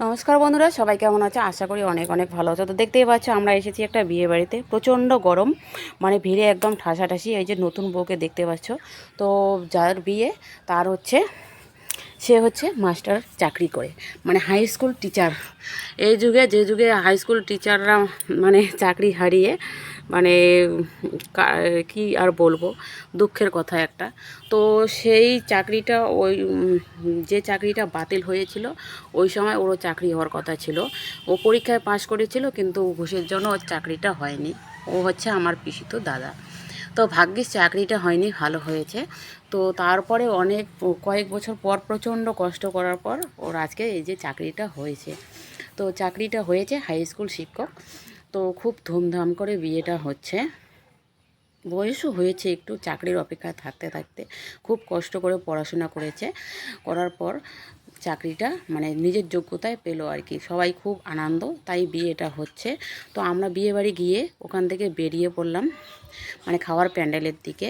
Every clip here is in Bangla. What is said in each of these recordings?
নমস্কার বন্ধুরা, সবাই কেমন আছে? আশা করি অনেক অনেক ভালো আছে। তো দেখতেই পাচ্ছ, আমরা এসেছি একটা বিয়ে বাড়িতে। প্রচণ্ড গরম মানে ভিড়ে একদম ঠাসাঠাসি, এই যে নতুন বউকে দেখতে পাচ্ছ। তো যার বিয়ে, তার হচ্ছে, সে হচ্ছে মাস্টার চাকরি করে মানে হাই স্কুল টিচার এই যুগে, যে যুগে হাই স্কুল টিচাররা মানে চাকরি হারিয়ে মানে কা- আর বলব, দুঃখের কথা একটা। তো সেই চাকরিটা ওই, যে চাকরিটা বাতিল হয়েছিল, ওই সময় ওরও চাকরি হওয়ার কথা ছিল। ও পরীক্ষায় পাশ করেছিল, কিন্তু ঘুষের জন্য ওর চাকরিটা হয়নি। ও হচ্ছে আমার পিসিত দাদা। তো ভাগ্যিস চাকরিটা হয়নি, ভালো হয়েছে। তো তারপরে অনেক, কয়েক বছর পর প্রচণ্ড কষ্ট করার পর ওর আজকে এই যে চাকরিটা হয়েছে। তো চাকরিটা হয়েছে হাই স্কুল শিক্ষক। তো খুব ধুমধাম করে বিয়েটা হচ্ছে। বয়সও হয়েছে, একটু চাকরির অপেক্ষায় থাকতে থাকতে খুব কষ্ট করে পড়াশোনা করেছে। করার পর চাকরিটা মানে নিজের যোগ্যতায় পেল আর কি। সবাই খুব আনন্দ, তাই বিয়েটা হচ্ছে। তো আমরা বিয়ে বাড়ি গিয়ে ওখান থেকে বেরিয়ে পড়লাম মানে খাওয়ার প্যান্ডেলের দিকে।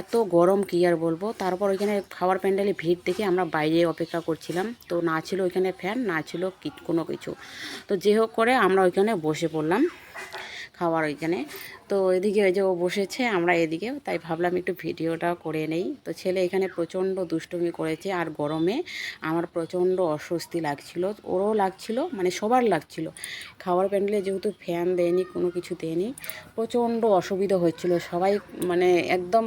এত গরম কি আর বলব? তারপর ওইখানে খাওয়ার প্যান্ডেলে ভিড় দেখে আমরা বাইরে অপেক্ষা করছিলাম। তো না ছিল ওইখানে ফ্যান, না ছিল কোনো কিছু। তো যে হোক করে আমরা ওইখানে বসে পড়লাম। খাওয়ার ওইখানে। তো এদিকে ওই যে ও বসেছে, আমরা এদিকে। তাই ভাবলাম একটু ভিডিওটা করে নেই। তো ছেলে এখানে প্রচণ্ড দুষ্টুমি করেছে আর গরমে আমার প্রচণ্ড অস্বস্তি লাগছিল। ওরও লাগছিল মানে সবার লাগছিল। খাওয়ার প্যান্ডেলে যেহেতু ফ্যান দেয়নি, কোনো কিছু দেয়নি, প্রচণ্ড অসুবিধা হচ্ছিল। সবাই মানে একদম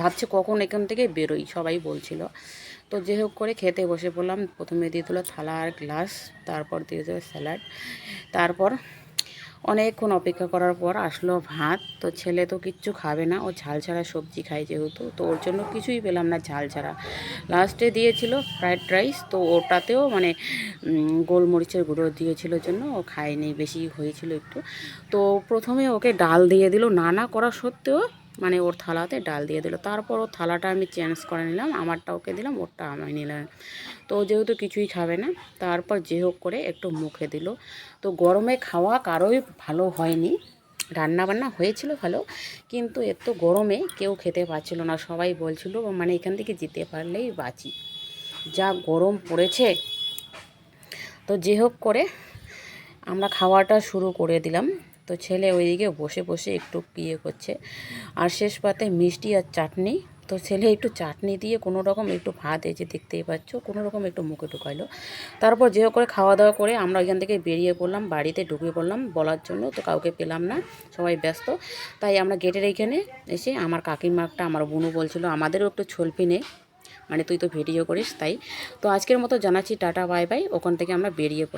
ভাবছে কখন এখান থেকে বেরোই, সবাই বলছিল। তো যে হোক করে খেতে বসে পড়লাম। প্রথমে দিয়ে দিল থালা আর গ্লাস, তারপর দিয়ে দিল স্যালাড, তারপর অনেকক্ষণ অপেক্ষা করার পর আসলো ভাত। তো ছেলে তো কিচ্ছু খাবে না। ও ঝাল ছাড়া সবজি খায় যেহেতু। তো ওর জন্য কিছুই পেলাম না ঝাল ছাড়া। লাস্টে দিয়েছিল ফ্রায়েড রাইস তো ওটাতেও মানে গোলমরিচের গুঁড়ো দিয়েছিল জন্য। ও খায়নি, বেশি হয়েছিল একটু। তো প্রথমে ওকে ডাল দিয়ে দিল। নানা করা সত্ত্বেও মানে ওর থালাতে ডাল দিয়ে দিল। তারপর ওর থালাটা আমি চেঞ্জ করে নিলাম, আমারটা ওকে দিলাম, ওরটা আমি নিলাম তো যেহেতু কিছুই খাবে না, তারপর যে হোক করে একটু মুখে দিল। তো গরমে খাওয়া কারোই ভালো হয়নি। রান্না বান্না হয়েছিল ভালো, কিন্তু এত গরমে কেউ খেতে পারছিল না। সবাই বলছিল মানে এখান থেকে যেতে পারলেই বাঁচি। যা গরম পড়েছে। তো যে হোক করে আমরা খাওয়াটা শুরু করে দিলাম। তো ছেলে ওইদিকে বসে বসে একটু ইয়ে করছে। আর শেষ পাতে মিষ্টি আর চাটনি। তো ছেলে একটু চাটনি দিয়ে কোনো রকম একটু ভাত এই যে দেখতেই পাচ্ছ, কোনো রকম একটু মুখে ঢুকাইলো। তারপর যে করে খাওয়া দাওয়া করে আমরা ওইখান থেকে বেরিয়ে পড়লাম, বাড়িতে ঢুকে পড়লাম বলার জন্য। তো কাউকে পেলাম না, সবাই ব্যস্ত। তাই আমরা গেটের এইখানে এসে আমার কাকিমাটা, আমার বোনও বলছিল, আমাদেরও একটু ছলপি নেই মানে তুই তো ভিডিও করিস, তাই। তো আজকের মতো জানাচ্ছি, টাটা, বাই বাই। ওখান থেকে আমরা বেরিয়ে পড়লাম।